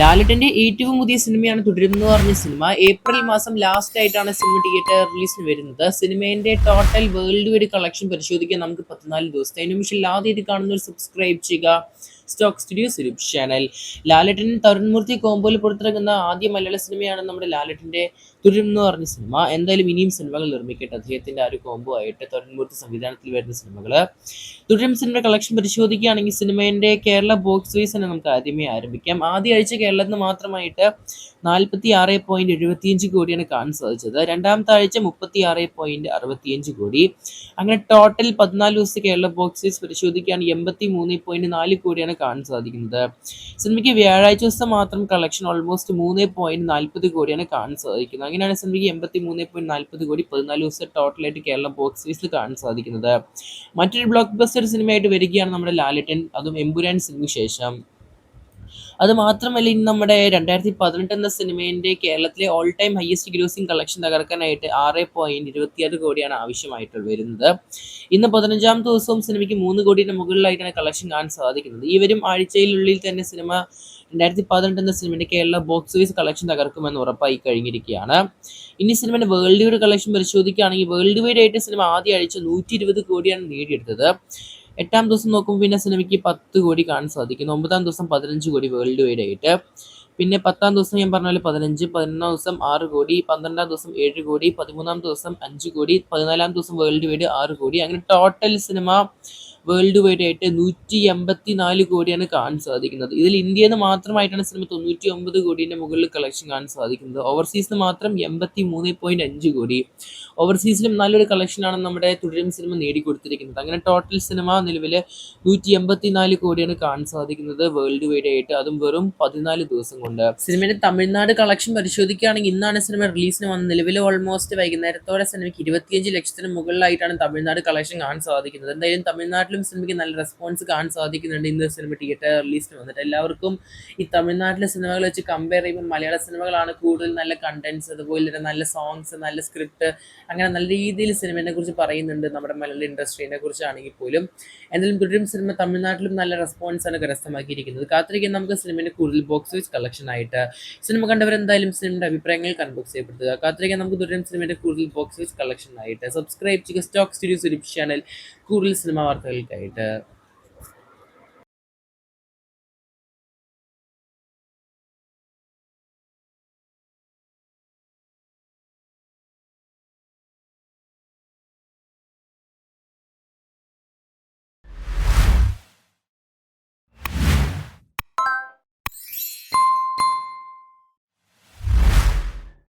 ലാലട്ടന്റെ ഏറ്റവും പുതിയ സിനിമയാണ് തുടരുന്നു പറഞ്ഞ സിനിമ ഏപ്രിൽ മാസം ലാസ്റ്റ് ആയിട്ടാണ് സിനിമ തിയേറ്റർ റിലീസിന് വരുന്നത്. സിനിമേന്റെ ടോട്ടൽ വേൾഡ് വൈഡ് കളക്ഷൻ പരിശോധിക്കാൻ നമുക്ക് പത്തിനാല് ദിവസത്തെ. അതിനുശേഷം നിമിഷം ആദ്യമായിട്ട് കാണുന്നവർ സബ്സ്ക്രൈബ് ചെയ്യുക. Stock studio YouTube channel Lalettan Tharun Murthy കോമ്പോയിൽ പുറത്തിറങ്ങുന്ന ആദ്യ മലയാള സിനിമയാണ് നമ്മുടെ ലാലട്ടിന്റെ തുടരും എന്ന് പറഞ്ഞ സിനിമ. എന്തായാലും ഇനിയും സിനിമകൾ നിർമ്മിക്കട്ടെ. അദ്ദേഹത്തിന്റെ ആ ഒരു കോംബോ ആയിട്ട് തരുൺമൂർത്തി സംവിധാനത്തിൽ വരുന്ന സിനിമകൾ തുടരും സിനിമ കളക്ഷൻ പരിശോധിക്കുകയാണെങ്കിൽ സിനിമേന്റെ കേരള ബോക്സ് ഓഫീസ് തന്നെ നമുക്ക് ആദ്യമേ ആരംഭിക്കാം. ആദ്യ ആഴ്ച കേരളത്തിൽ മാത്രമായിട്ട് നാൽപ്പത്തി ആറ് പോയിന്റ് എഴുപത്തിയഞ്ച് കോടിയാണ് കാണാൻ സാധിച്ചത് രണ്ടാമത്തെ ആഴ്ച മുപ്പത്തി ആറ് പോയിന്റ് അറുപത്തിയഞ്ച് കോടി. അങ്ങനെ ടോട്ടൽ പതിനാല് ദിവസത്തെ കേരള ബോക്സ് ഓഫീസ് പരിശോധിക്കുകയാണെങ്കിൽ എൺപത്തി മൂന്ന് പോയിന്റ് നാല് കോടിയാണ് കാണാൻ സാധിക്കുന്നത്. സിനിമയ്ക്ക് വ്യാഴാഴ്ച ദിവസം മാത്രം കളക്ഷൻ ഓൾമോസ്റ്റ് മൂന്ന് പോയിന്റ് നാൽപ്പത് കോടിയാണ് കാണാൻ സാധിക്കുന്നത്. അങ്ങനെയാണ് സിനിമയ്ക്ക് എൺപത്തി മൂന്ന് പോയിന്റ് നാൽപ്പത് കോടി പതിനാല് ദിവസത്തെ ടോട്ടലായിട്ട് കേരള ബോക്സ് കാണാൻ സാധിക്കുന്നത്. മറ്റൊരു ബ്ലോക്ക് ബസ്റ്റർ സിനിമയായിട്ട് വരികയാണ് നമ്മുടെ ലാലിട്ടൻ അതും എമ്പുരാൻ സിനിമയ്ക്ക് ശേഷം. അത് മാത്രമല്ല ഇന്ന് നമ്മുടെ രണ്ടായിരത്തി പതിനെട്ട് എന്ന സിനിമേന്റെ കേരളത്തിലെ all time highest grossing collection തകർക്കാനായിട്ട് ആറ് പോയിന്റ് ഇരുപത്തിയാറ് കോടിയാണ് ആവശ്യമായിട്ട് വരുന്നത്. ഇന്ന് പതിനഞ്ചാം ദിവസവും സിനിമയ്ക്ക് മൂന്ന് കോടിയുടെ മുകളിലായിട്ടാണ് കളക്ഷൻ കാണാൻ സാധിക്കുന്നത്. ഈ വരും ആഴ്ചയിലുള്ളിൽ തന്നെ സിനിമ രണ്ടായിരത്തി പതിനെട്ട് എന്ന സിനിമയുടെ കേരള ബോക്സ് ഓഫീസ് കളക്ഷൻ തകർക്കുമെന്ന് ഉറപ്പായി കഴിഞ്ഞിരിക്കുകയാണ്. ഇനി സിനിമയുടെ വേൾഡ് വൈഡ് കളക്ഷൻ പരിശോധിക്കുകയാണെങ്കിൽ വേൾഡ് വൈഡ് ആയിട്ട് സിനിമ ആദ്യ ആഴ്ച നൂറ്റി ഇരുപത് കോടിയാണ് നേടിയെടുത്തത്. എട്ടാം ദിവസം നോക്കുമ്പോൾ പിന്നെ സിനിമയ്ക്ക് പത്ത് കോടി കാണാൻ സാധിക്കുന്നു. ഒമ്പതാം ദിവസം പതിനഞ്ച് കോടി വേൾഡ് വൈഡ് ആയിട്ട്. പിന്നെ പത്താം ദിവസം ഞാൻ പറഞ്ഞ പോലെ പതിനഞ്ച് പതിനൊന്നാം ദിവസം ആറ് കോടി പന്ത്രണ്ടാം ദിവസം ഏഴ് കോടി പതിമൂന്നാം ദിവസം അഞ്ച് കോടി പതിനാലാം ദിവസം വേൾഡ് വൈഡ് ആറ് കോടി. അങ്ങനെ ടോട്ടൽ സിനിമ വേൾഡ് വൈഡ് ആയിട്ട് നൂറ്റി എൺപത്തി നാല് കോടിയാണ് കാണാൻ സാധിക്കുന്നത്. ഇതിൽ ഇന്ത്യയിൽ നിന്ന് മാത്രമായിട്ടാണ് സിനിമ തൊണ്ണൂറ്റി ഒമ്പത് കോടിയുടെ മുകളിൽ കളക്ഷൻ കാണാൻ സാധിക്കുന്നത്. ഓവർസീസിൽ മാത്രം എൺപത്തി മൂന്ന് പോയിന്റ് അഞ്ച് കോടി. ഓവർസീസിലും നല്ലൊരു കളക്ഷനാണ് നമ്മുടെ തുടരും സിനിമ നേടിക്കൊടുത്തിരിക്കുന്നത്. അങ്ങനെ ടോട്ടൽ സിനിമ നിലവിൽ നൂറ്റി എൺപത്തി നാല് കോടിയാണ് കാണാൻ സാധിക്കുന്നത് വേൾഡ് വൈഡ് ആയിട്ട്. അതും വെറും പതിനാല് ദിവസം കൊണ്ട്. സിനിമയുടെ തമിഴ്നാട് കളക്ഷൻ പരിശോധിക്കുകയാണെങ്കിൽ ഇന്നാണ് സിനിമ റിലീസിന് വന്നത്. നിലവിൽ ഓൾമോസ്റ്റ് വൈകുന്നേരത്തോടെ സിനിമയ്ക്ക് ഇരുപത്തിയഞ്ച് ലക്ഷത്തിന് മുകളിലായിട്ടാണ് തമിഴ്നാട് കളക്ഷൻ കാണാൻ സാധിക്കുന്നത്. എന്തായാലും തമിഴ്നാട്ടിലും സിനിമയ്ക്ക് നല്ല റെസ്പോൺസ് കാണാൻ സാധിക്കുന്നുണ്ട് ഇന്ന് സിനിമ തിയേറ്റർ റിലീസിന് വന്നിട്ട്. എല്ലാവർക്കും ഈ തമിഴ്നാട്ടിലെ സിനിമകൾ വെച്ച് കമ്പയർ ചെയ്യുമ്പോൾ മലയാള സിനിമകളാണ് കൂടുതൽ നല്ല കണ്ടന്റ്സ് അതുപോലെ തന്നെ നല്ല സോങ്സ് നല്ല സ്ക്രിപ്റ്റ് അങ്ങനെ നല്ല രീതിയിൽ സിനിമയെ കുറിച്ച് പറയുന്നുണ്ട് നമ്മുടെ മലയാള ഇൻഡസ്ട്രീനെ കുറിച്ചാണെങ്കിൽ പോലും. എന്തായാലും തുടരും സിനിമ തമിഴ്നാട്ടിലും നല്ല റെസ്പോൺസ് ആണ് കരസ്ഥമാക്കിയിരിക്കുന്നത്. കാത്തിരിക്കാൻ നമുക്ക് സിനിമയുടെ കൂടുതൽ ബോക്സ് ഓഫീസ് കളക്ഷൻ ആയിട്ട് സിനിമ കണ്ടവരെന്തായാലും സിനിമയുടെ അഭിപ്രായങ്ങൾ കൺബോക്സ് ചെയ്യപ്പെടുത്തുക കാത്തിരിക്കാൻ നമുക്ക് തുടരും സിനിമയുടെ കൂടുതൽ ബോക്സ് ഓഫീസ് കളക്ഷൻ ആയിട്ട് സബ്സ്ക്രൈബ് ചെയ്യുക. സ്റ്റോക്ക് സ്റ്റുഡിയോസ് യൂട്യൂബ് ചാനൽ കൂടുതൽ സിനിമ এটা